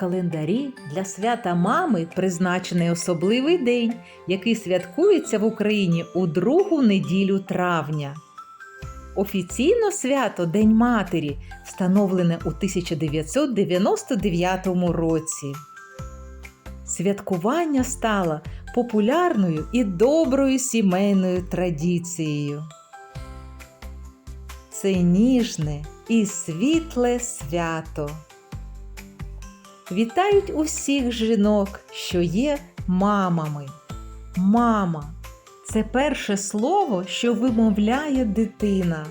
календарі для свята мами призначений особливий день, який святкується в Україні у другу неділю травня. Офіційно свято День Матері встановлене у 1999 році. Святкування стало популярною і доброю сімейною традицією. Це ніжне і світле свято. Вітають усіх жінок, що є мамами. Мама це перше слово, що вимовляє дитина.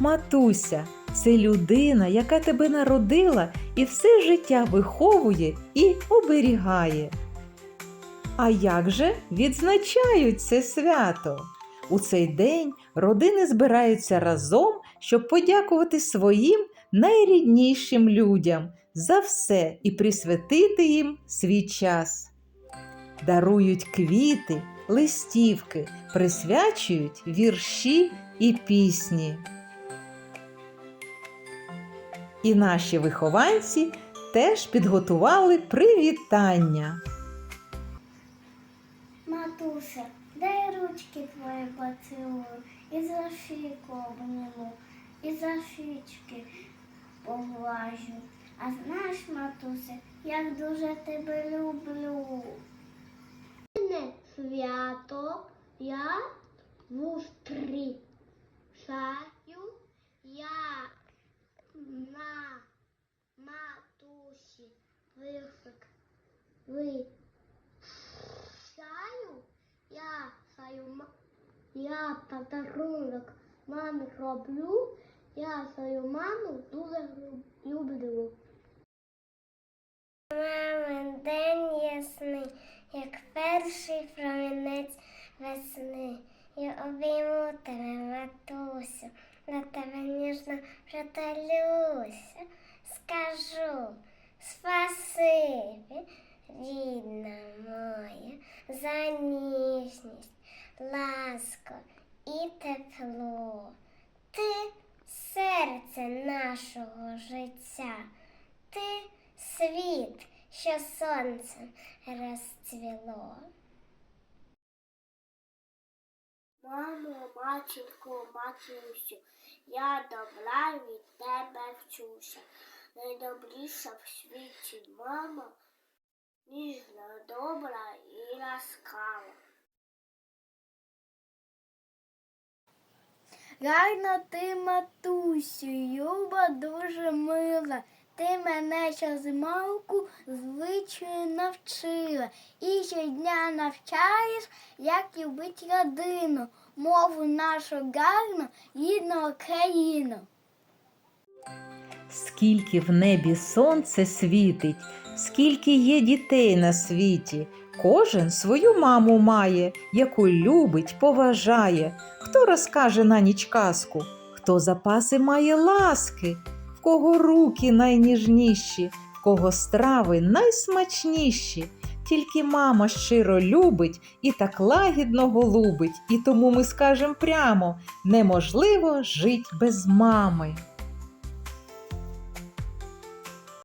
Матуся це людина, яка тебе народила і все життя виховує і оберігає. А як же відзначають це свято? У цей день родини збираються разом, щоб подякувати своїм найріднішим людям за все і присвятити їм свій час. Дарують квіти, листівки, присвячують вірші і пісні. І наші вихованці теж підготували привітання. Матуся, дай ручки твої поцілую, і за шийку обніму, і за щічки поглажу. А знаєш, матуся, як дуже тебе люблю. Свято я зустрічаю я на матусі висок. Ви Чаю я ма- я подарунок мамі роблю, я свою маму дуже люблю. Мамин день ясний, як перший промінець весни. Я обійму тебе, матусю, на тебе ніжно притулюся. Скажу спасибі, рідна моя, за ніжність, ласку і тепло. Ти серце нашого життя, ти світ, що сонцем розцвіло. Мамо, матінко, матусю, я добра від тебе вчуся. Найдобріша в світі мама, ніжна, добра і ласкава. Гарна ти, матусю, Люба дуже мила. Ти мене ще з малку звичаю навчила. І щодня навчаєш, як любить родину, мову нашу гарну, рідну країну. Скільки в небі сонце світить, скільки є дітей на світі. Кожен свою маму має, яку любить, поважає. Хто розкаже на ніч казку, хто запаси має ласки, в кого руки найніжніші, в кого страви найсмачніші. Тільки мама щиро любить і так лагідно голубить, і тому ми скажем прямо: неможливо жить без мами.